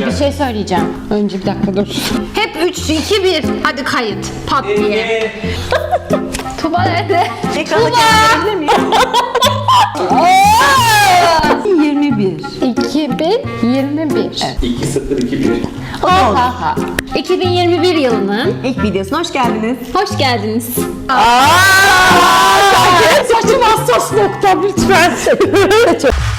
Bir şey söyleyeceğim. Önce bir dakika dur. Hep 3, 2, 1. Hadi kayıt. Pat diye. Tuba nerede? Ekranda görebilir miyim? 21. 2021. 2-0-2-1. Oha. 2021 yılının İlk videosuna hoş geldiniz. hoş geldiniz. Saçım hassas nokta lütfen.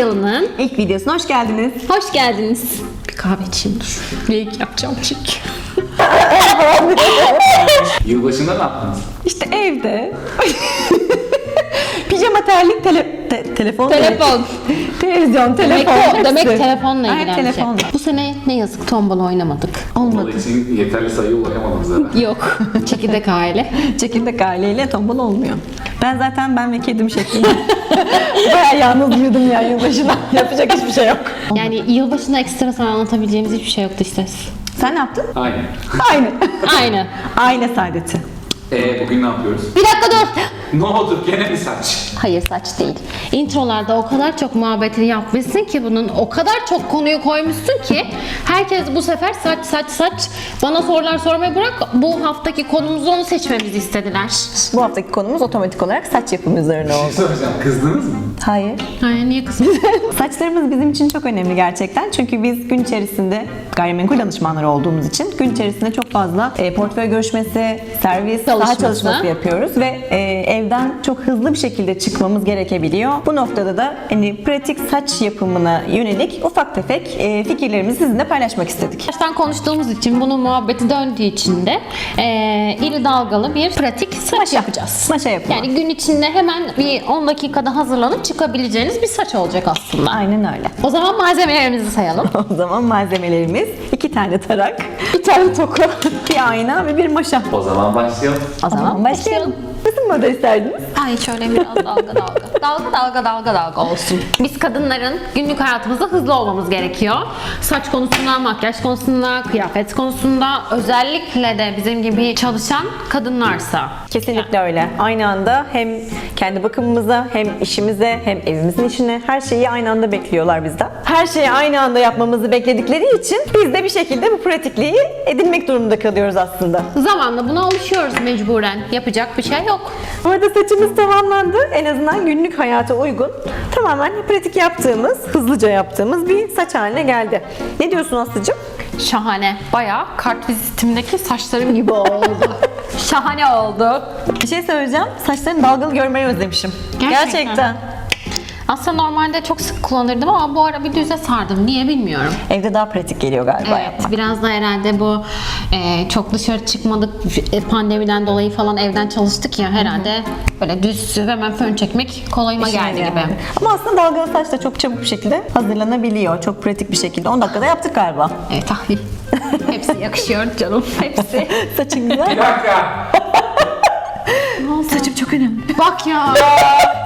yılının İlk videosuna hoş geldiniz. hoş geldiniz. Bir kahve içeyim dur. Leyik yapacağım çünkü. Yılbaşında ne yaptınız? İşte evde. Terlik, tele, te- telefon. Telefon. Televizyon, Demek, telefon. demek hepsi. telefonla Aynen, ilgilenecek. telefonla. Bu sene ne yazık tombala oynamadık. Olmadı. İçin yeterli sayıya ulaşamadınız herhalde. Yok. Çekirdek aile. Çekirdek aileyle tombul olmuyor. Ben zaten ben ve kedim şeklinde. Bayağı yalnız büyüdüm ya yılbaşına. Yapacak hiçbir şey yok. Yani yılbaşında ekstra sana anlatabileceğimiz hiçbir şey yoktu işte. Sen ne yaptın? Aynen. Aynı. Aynı. Aile saadeti. Ee bugün ne yapıyoruz? Bir dakika dur. Ne oldu? Gene mi saç? Hayır saç değil. Introlarda o kadar çok muhabbetini yapmışsın ki bunun o kadar çok konuyu koymuşsun ki herkes bu sefer saç saç saç bana sorular sormayı bırak bu haftaki konumuzu onu seçmemizi istediler. Bu haftaki konumuz otomatik olarak saç yapımı üzerine Bir şey oldu. soracağım. Kızdınız mı? Hayır. Hayır niye kızım? Saçlarımız bizim için çok önemli gerçekten. Çünkü biz gün içerisinde gayrimenkul danışmanları olduğumuz için gün içerisinde çok fazla e, portföy görüşmesi, servis, saha Çalışması. çalışması yapıyoruz ve e, evden çok hızlı bir şekilde çıkmamız gerekebiliyor. Bu noktada da hani pratik saç yapımına yönelik ufak tefek e, fikirlerimizi sizinle paylaşmak istedik. Baştan konuştuğumuz için bunun muhabbeti döndüğü için de eee iri dalgalı bir pratik saç yapacağız. Maşa yapımı. Yani gün içinde hemen bir 10 dakikada hazırlanıp çıkabileceğiniz bir saç olacak aslında. Aynen öyle. O zaman malzemelerimizi sayalım. O zaman malzemelerimiz iki tane tarak, bir tane toku. bir ayna ve bir maşa. O zaman başlayalım. O zaman başlayalım. Nasıl moda isterdiniz? Ay şöyle biraz dalga dalga. Dalga dalga dalga dalga olsun. Biz kadınların günlük hayatımızda hızlı olmamız gerekiyor. Saç konusunda, makyaj konusunda, kıyafet konusunda özellikle de bizim gibi çalışan kadınlarsa. Kesinlikle öyle. Aynı anda hem kendi bakımımıza hem işimize hem evimizin işine her şeyi aynı anda bekliyorlar bizden. Her şeyi aynı anda yapmamızı bekledikleri için biz de bir şekilde bu pratikliği edinmek durumunda kalıyoruz aslında. Zamanla buna alışıyoruz mecburen. Yapacak bir şey yok. Bu arada saçımız tamamlandı. En azından günlük hayata uygun. Tamamen pratik yaptığımız, hızlıca yaptığımız bir saç haline geldi. Ne diyorsun Aslı'cığım? Şahane. Bayağı kartvizitimdeki saçlarım gibi oldu. Şahane oldu. Bir şey söyleyeceğim. Saçlarını dalgalı görmeyi özlemişim. Gerçekten. Aslında normalde çok sık kullanırdım ama bu ara bir düze sardım. Niye bilmiyorum. Evde daha pratik geliyor galiba Evet, yapmak. biraz da herhalde bu e, çok dışarı çıkmadık e, pandemiden dolayı falan evden çalıştık ya herhalde böyle düz hemen fön çekmek kolayıma geldi Yani. gibi. Ama aslında dalgalı saç da çok çabuk bir şekilde hazırlanabiliyor. Çok pratik bir şekilde. 10 dakikada yaptık galiba. Evet tahvil. Hepsi yakışıyor canım. Hepsi. Saçın Bir güzel. dakika. Saçım çok önemli. Bak ya.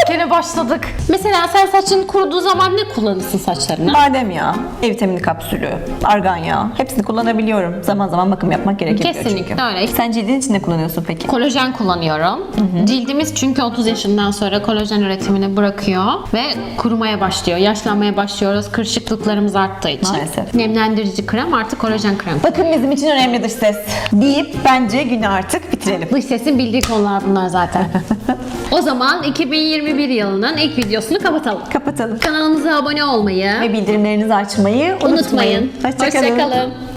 Gene başladık. Mesela sen saçın kuruduğu zaman ne kullanırsın saçlarına? Badem yağı, E vitamini kapsülü, argan yağı. Hepsini kullanabiliyorum. Zaman zaman bakım yapmak gerekiyor Kesinlikle çünkü. öyle. Sen cildin için ne kullanıyorsun peki? Kolajen kullanıyorum. Cildimiz çünkü 30 yaşından sonra kolajen üretimini bırakıyor ve kurumaya başlıyor. Yaşlanmaya başlıyoruz. Kırışıklıklarımız arttığı için. Maalesef. Nemlendirici krem artık kolajen krem. Bakım bizim için önemlidir ses. Deyip bence günü artık bitirelim. Dış sesin bildiği konular bunlar zaten. o zaman 2021 yılının ilk videosunu kapatalım. Kapatalım. Kanalımıza abone olmayı Ve bildirimlerinizi açmayı unutmayın. unutmayın. Hoşçakalın. Hoşçakalın.